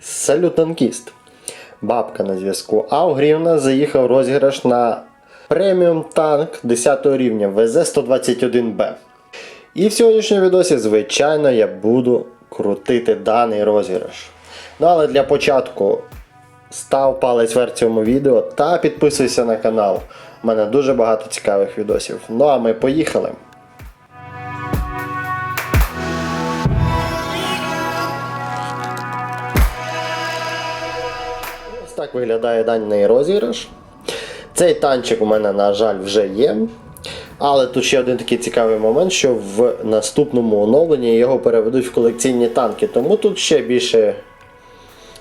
Салют танкіст. Бабка на зв'язку. А у грі заїхав розіграш на преміум танк 10 рівня ВЗ-121Б. І в сьогоднішньому відосі, звичайно, я буду крутити даний розіграш. Ну але для початку став палець вверх цьому відео та підписуйся на канал. У мене дуже багато цікавих відосів. Ну а ми поїхали. Так виглядає даний розіграш. Цей танчик у мене, на жаль, вже є. Але тут ще один такий цікавий момент, що в наступному оновленні його переведуть в колекційні танки. Тому тут ще більше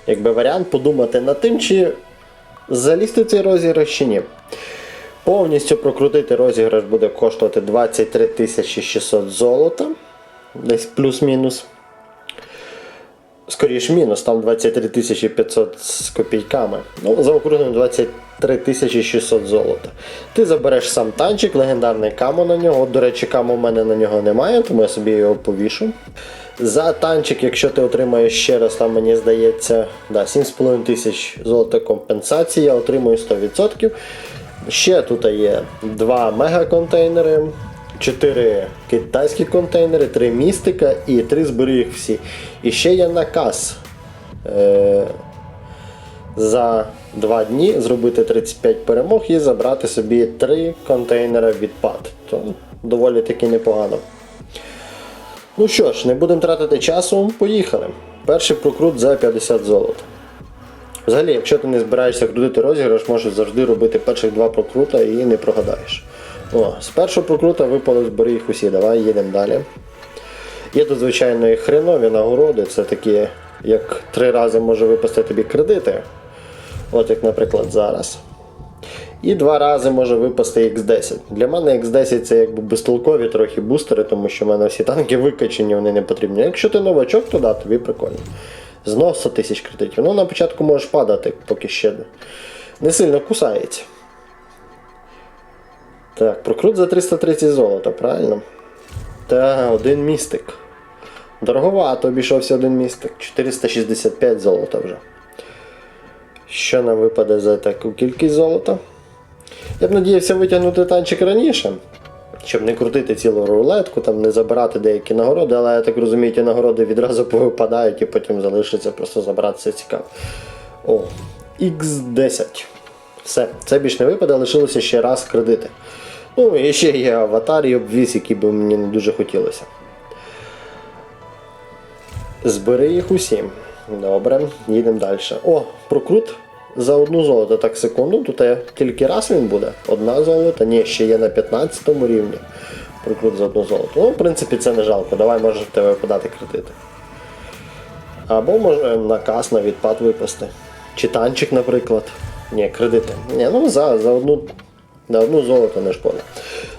якби, варіант подумати над тим, чи залізти цей розіграш чи ні. Повністю прокрутити розіграш буде коштувати 23 600 золота. Десь плюс-мінус. Скоріше мінус, там 23 500 з копійками. Ну, заокруглено 23 600 золота. Ти забереш сам танчик, легендарний камо на нього. До речі, камо в мене на нього немає, тому я собі його повішу. За танчик, якщо ти отримаєш ще раз, там мені здається, да, 7,5 тисяч золота компенсації, я отримую 100%. Ще тут є два мегаконтейнери, 4 китайські контейнери, 3 містика і 3 збери їх всі. І ще є наказ е- за 2 дні зробити 35 перемог і забрати собі 3 контейнери відпад. То доволі таки непогано. Ну що ж, не будемо тратити часу, поїхали. Перший прокрут за 50 золота. Взагалі, якщо ти не збираєшся крутити розіграш, можеш завжди робити перших два прокрута і не прогадаєш. О, першого прокрута випали збери їх усі. Давай їдемо далі. Є тут, звичайно, і хренові нагороди. Це такі, як три рази може випасти тобі кредити. От як, наприклад, зараз. І два рази може випасти X10. Для мене X10 це якби безтолкові трохи бустери, тому що в мене всі танки викачені, вони не потрібні. Якщо ти новачок, то да, тобі прикольно. Знов 100 тисяч кредитів. Ну, на початку можеш падати, поки ще не сильно кусається. Так, прокрут за 330 золота, правильно? Та, один містик. Дороговато обійшовся один містик. 465 золота вже. Що нам випаде за таку кількість золота? Я б надіявся витягнути танчик раніше, щоб не крутити цілу рулетку, там не забирати деякі нагороди, але я так розумію, ті нагороди відразу повипадають і потім залишиться просто забратися цікаво. О, X10. Все, це більш не випаде, лишилося ще раз кредити. Ну, і ще є аватар і обвіз, який би мені не дуже хотілося. Збери їх усі. Добре, їдемо далі. О, прокрут за одну золото. Так, секунду, тут тільки раз він буде. Одна золота. Ні, ще є на 15 рівні. Прокрут за одну золото. Ну, в принципі, це не жалко. Давай може в тебе подати кредити. Або може наказ на відпад випасти. Чи танчик, наприклад. Ні, кредити. Ні, ну за, за одну. На одну золото не шкода.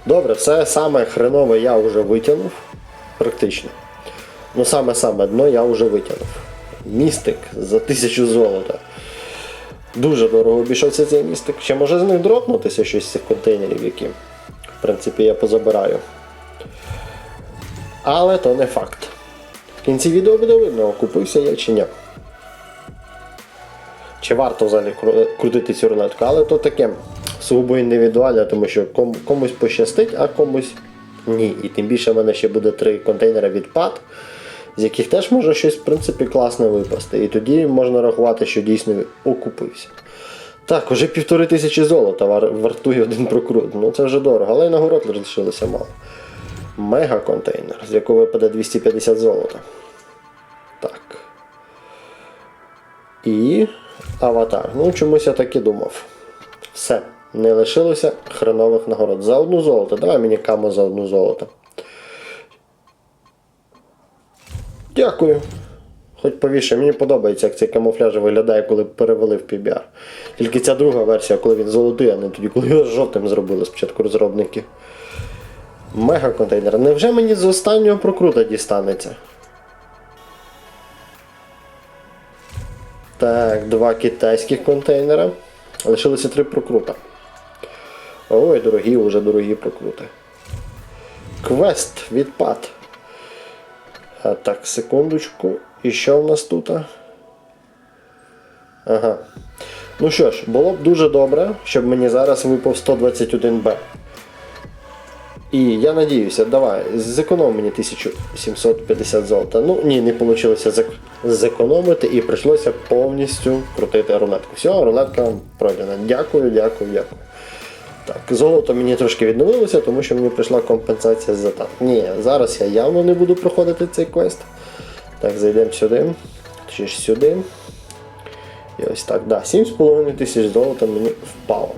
Добре, це саме хренове я вже витягнув. Практично. Ну саме-саме дно я вже витягнув. Містик за тисячу золота. Дуже дорого обійшовся цей містик. Ще може з них дропнутися щось з цих контейнерів, які, в принципі, я позабираю. Але то не факт. В кінці відео буде видно, окупився я чи ні. Чи варто взагалі крутити цю рулетку, але то таке сугубо індивідуальне, тому що ком- комусь пощастить, а комусь ні. І тим більше в мене ще буде три контейнери відпад, з яких теж може щось в принципі класне випасти. І тоді можна рахувати, що дійсно окупився. Так, уже півтори тисячі золота вартує один прокрут. Ну це вже дорого, але й нагород лишилося мало. Мега контейнер, з якого випаде 250 золота. Так. І аватар. Ну, чомусь я так і думав. Все. Не лишилося хренових нагород. За одну золото. Давай мені камо за одну золото. Дякую. Хоч повіше, мені подобається, як цей камуфляж виглядає, коли перевели в PBR. Тільки ця друга версія, коли він золотий, а не тоді, коли його жовтим зробили спочатку розробники. Мега контейнер. Невже мені з останнього прокрута дістанеться? Так, два китайських контейнера. Лишилося три прокрута. Ой, дорогі, вже дорогі прокрути. Квест, відпад. А, так, секундочку. І що в нас тут? Ага. Ну що ж, було б дуже добре, щоб мені зараз випав 121Б. І я надіюся, давай, зеконом мені 1750 золота. Ну ні, не вийшло зек- зекономити і прийшлося повністю крутити рулетку. Все, рулетка пройдена. Дякую, дякую, дякую. Так, золото мені трошки відновилося, тому що мені прийшла компенсація за танк. Ні, зараз я явно не буду проходити цей квест. Так, зайдемо сюди. Чи ж сюди. І ось так, да, 7,5 тисяч золота мені впало.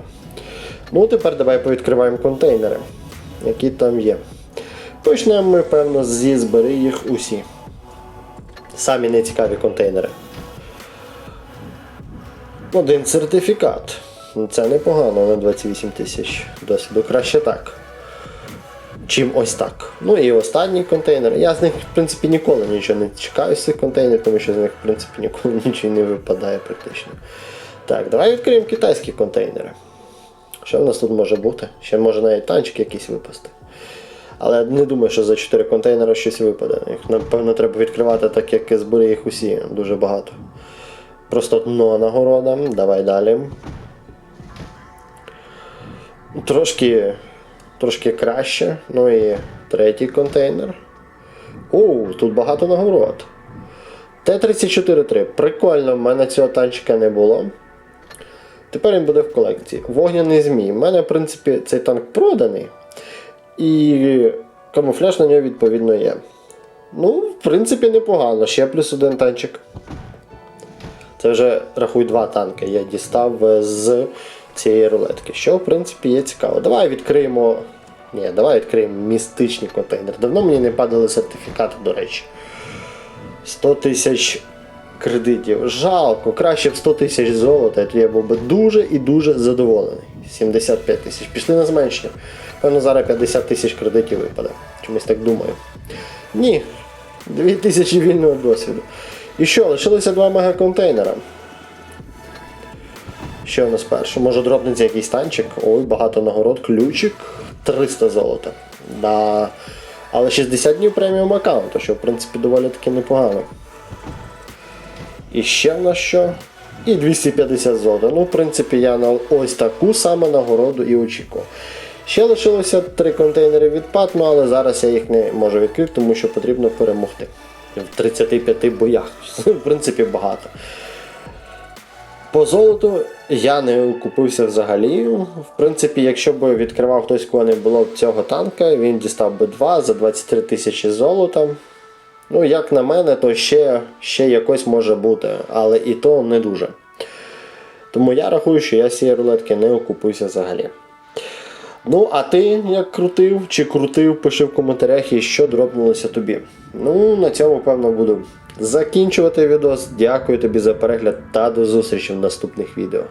Ну, тепер давай повідкриваємо контейнери, які там є. Почнемо ми, певно, зі збери їх усі. Самі нецікаві контейнери. Один сертифікат. Ну, Це непогано на 28 тисяч досвіду. Краще так. Чим ось так. Ну і останній контейнер. Я з них, в принципі, ніколи нічого не чекаю з цих контейнерів, тому що з них, в принципі, ніколи нічого не випадає практично. Так, давай відкриємо китайські контейнери. Що в нас тут може бути? Ще може навіть танчик якийсь випасти. Але не думаю, що за 4 контейнери щось випаде. Їх, напевно, треба відкривати так, як збери їх усі, дуже багато. Просто дно нагорода. Давай далі. Трошки, трошки краще. Ну і третій контейнер. Оу, тут багато нагород. Т-34-3. Прикольно, в мене цього танчика не було. Тепер він буде в колекції. Вогняний змій. У мене, в принципі, цей танк проданий. І камуфляж на нього відповідно є. Ну, в принципі, непогано. Ще плюс один танчик. Це вже рахуй два танки. Я дістав з цієї рулетки. Що, в принципі, є цікаво. Давай відкриємо. Ні, давай відкриємо містичні контейнери. Давно мені не падали сертифікати, до речі. 100 тисяч кредитів. Жалко, краще б 100 тисяч золота, то я був би дуже і дуже задоволений. 75 тисяч. Пішли на зменшення. Певно, зараз 50 тисяч кредитів випаде. Чомусь так думаю. Ні. 2 тисячі вільного досвіду. І що, лишилося два мегаконтейнера. Що в нас перше? Може дропнеться якийсь танчик? Ой, багато нагород, ключик, 300 золота. Да. Але 60 днів преміум аккаунту, що в принципі доволі таки непогано. І ще в нас що? І 250 золота. Ну, в принципі, я на ось таку саме нагороду і очікував. Ще лишилося три контейнери від Патма, але зараз я їх не можу відкрити, тому що потрібно перемогти. В 35 боях. В принципі, багато. По золоту я не купився взагалі. В принципі, якщо б відкривав хтось, кого не було б цього танка, він дістав би 2 за 23 тисячі золота. Ну, як на мене, то ще, ще якось може бути, але і то не дуже. Тому я рахую, що я з цієї рулетки не окупився взагалі. Ну, а ти як крутив чи крутив, пиши в коментарях, і що дропнулося тобі. Ну, на цьому, певно, буду закінчувати відос. Дякую тобі за перегляд та до зустрічі в наступних відео.